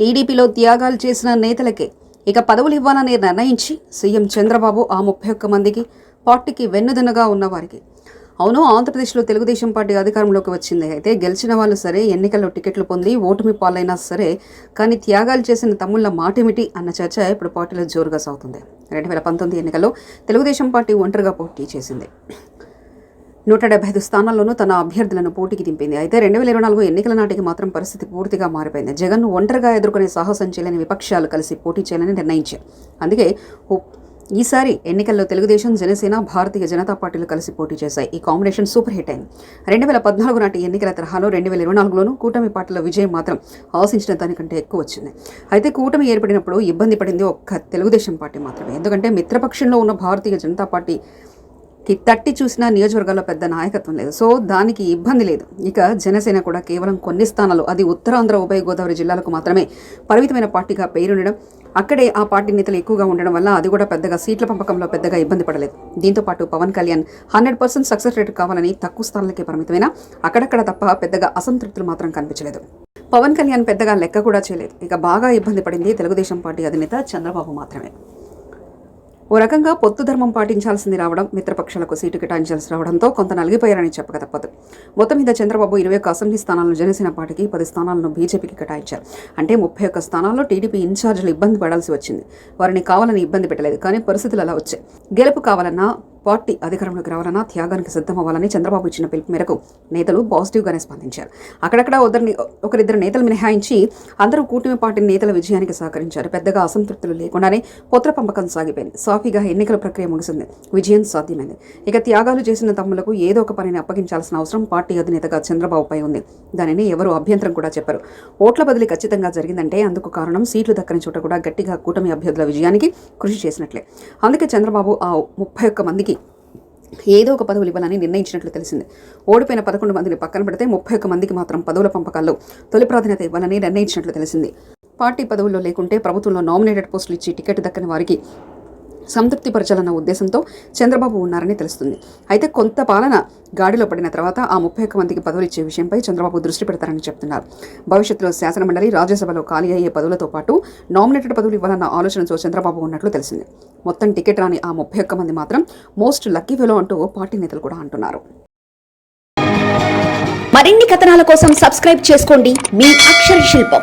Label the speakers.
Speaker 1: టీడీపీలో త్యాగాలు చేసిన నేతలకే ఇక పదవులు ఇవ్వాలని నిర్ణయించి సీఎం చంద్రబాబు ఆ ముప్పై ఒక్క మందికి పార్టీకి వెన్నుదన్నుగా ఉన్నవారికి. అవును ఆంధ్రప్రదేశ్లో తెలుగుదేశం పార్టీ అధికారంలోకి వచ్చింది. అయితే గెలిచిన వాళ్ళు సరే ఎన్నికల్లో టికెట్లు పొంది ఓటమి పాలైనా సరే కానీ త్యాగాలు చేసిన తమ్ముళ్ళ మాటేమిటి అన్న చర్చ ఇప్పుడు పార్టీలో జోరుగా సాగుతుంది. రెండు వేల పంతొమ్మిది ఎన్నికల్లో తెలుగుదేశం పార్టీ ఒంటరిగా పోటీ చేసింది. నూట డెబ్బై ఐదు స్థానాల్లోనూ తన అభ్యర్థులను పోటీకి దింపింది. అయితే రెండు వేల ఇరవై నాలుగు ఎన్నికల నాటికి మాత్రం పరిస్థితి పూర్తిగా మారిపోయింది. జగన్ ఒంటరిగా ఎదుర్కొనే సాహసం చేయలేని విపక్షాలు కలిసి పోటీ చేయాలని నిర్ణయించారు. అందుకే ఈసారి ఎన్నికల్లో తెలుగుదేశం జనసేన భారతీయ జనతా పార్టీలు కలిసి పోటీ చేశాయి. ఈ కాంబినేషన్ సూపర్ హిట్ అయింది. రెండు వేల పద్నాలుగు నాటి ఎన్నికల తరహాలో రెండు వేల ఇరవై నాలుగులోనూ కూటమి పార్టీల విజయం మాత్రం ఆశించిన దానికంటే ఎక్కువ వచ్చింది. అయితే కూటమి ఏర్పడినప్పుడు ఇబ్బంది పడింది ఒక్క తెలుగుదేశం పార్టీ మాత్రమే. ఎందుకంటే మిత్రపక్షంలో ఉన్న భారతీయ జనతా పార్టీ కి తట్టి చూసిన నియోజకవర్గాల్లో పెద్ద నాయకత్వం లేదు. సో దానికి ఇబ్బంది లేదు. ఇక జనసేన కూడా కేవలం కొన్ని స్థానాలు అది ఉత్తరాంధ్ర ఉభయ గోదావరి జిల్లాలకు మాత్రమే పరిమితమైన పార్టీగా పేరుండడం అక్కడే ఆ పార్టీ నేతలు ఎక్కువగా ఉండడం వల్ల అది కూడా పెద్దగా సీట్ల పంపకంలో పెద్దగా ఇబ్బంది పడలేదు. దీంతో పాటు Pawan Kalyan hundred percent success rate కావాలని తక్కువ స్థానాలకే పరిమితమైన అక్కడక్కడ తప్ప పెద్దగా అసంతృప్తులు మాత్రం కనిపించలేదు. పవన్ కళ్యాణ్ పెద్దగా లెక్క కూడా చేయలేదు. ఇక బాగా ఇబ్బంది పడింది తెలుగుదేశం పార్టీ అధినేత చంద్రబాబు మాత్రమే. ఓ రకంగా పొత్తు ధర్మం పాటించాల్సింది రావడం మిత్రపక్షాలకు సీటు కేటాయించాల్సి రావడంతో కొంత నలిగిపోయారని చెప్పక తప్పదు మొత్తం మీద చంద్రబాబు ఇరవై ఒక్క అసెంబ్లీ స్థానాలను జనసేన పార్టీకి పది స్థానాలను బీజేపీకి కేటాయించారు. అంటే ముప్పై ఒక్క స్థానాల్లో టీడీపీ ఇన్ఛార్జీలు ఇబ్బంది పడాల్సి వచ్చింది. వారిని కావాలని ఇబ్బంది పెట్టలేదు కానీ పరిస్థితులు అలా వచ్చాయి. గెలుపు కావాలన్నా పార్టీ అధికారంలోకి రావాలన్నా త్యాగానికి సిద్ధమవ్వాలని చంద్రబాబు ఇచ్చిన పిలుపు మేరకు నేతలు పాజిటివ్గానే స్పందించారు. అక్కడక్కడ ఒకరిని ఒకరిద్దరు నేతలు మినహాయించి అందరూ కూటమి పార్టీ నేతల విజయానికి సహకరించారు. పెద్దగా అసంతృప్తులు లేకుండానే పొత్ర పంపకం సాగిపోయింది. సాఫీగా ఎన్నికల ప్రక్రియ ముగిసింది. విజయం సాధ్యమైంది. ఇక త్యాగాలు చేసిన తమ్ములకు ఏదో ఒక పనిని అప్పగించాల్సిన అవసరం పార్టీ అధినేతగా చంద్రబాబుపై ఉంది. దానిని ఎవరు అభ్యంతరం కూడా చెప్పారు. ఓట్ల బదిలీ ఖచ్చితంగా జరిగిందంటే అందుకు కారణం సీట్లు దక్కని చోట కూడా గట్టిగా కూటమి అభ్యర్థుల విజయానికి కృషి చేసినట్లే. అందుకే చంద్రబాబు ఆ ముప్పై ఒక్క మందికి ఏదో ఒక పదవులు ఇవ్వాలని నిర్ణయించినట్లు తెలిసింది. ఓడిపోయిన పదకొండు మందిని పక్కన పెడితే ముప్పై ఒక్క మందికి మాత్రం పదవుల పంపకాల్లో తొలి ప్రాధాన్యత ఇవ్వాలని నిర్ణయించినట్లు తెలిసింది. పార్టీ పదవుల్లో లేకుంటే ప్రభుత్వంలో నామినేటెడ్ పోస్టులు ఇచ్చి టికెట్ దక్కని వారికి సంతృప్తిపరచాలన్న ఉద్దేశంతో చంద్రబాబు ఉన్నారని తెలుస్తుంది. అయితే కొంత పాలన గాడిలో పడిన తర్వాత ఆ ముప్పై ఒక్క మందికి పదవులు ఇచ్చే విషయంపై చంద్రబాబు దృష్టి పెడతారని చెప్తున్నారు. భవిష్యత్తులో శాసనమండలి రాజ్యసభలో ఖాళీ అయ్యే పదవులతో పాటు నామినేటెడ్ పదవులు ఇవ్వాలన్న ఆలోచనతో చంద్రబాబు ఉన్నట్లు తెలిసింది. మొత్తం టికెట్ రాని ఆ ముప్పై ఒక్క మంది మాత్రం మోస్ట్ లక్కీ ఫెలో అంటూ పార్టీ నేతలు కూడా అంటున్నారు.
Speaker 2: మరిన్ని కథనాల కోసం సబ్స్క్రైబ్ చేసుకోండి. మీ అక్షర శిల్పం.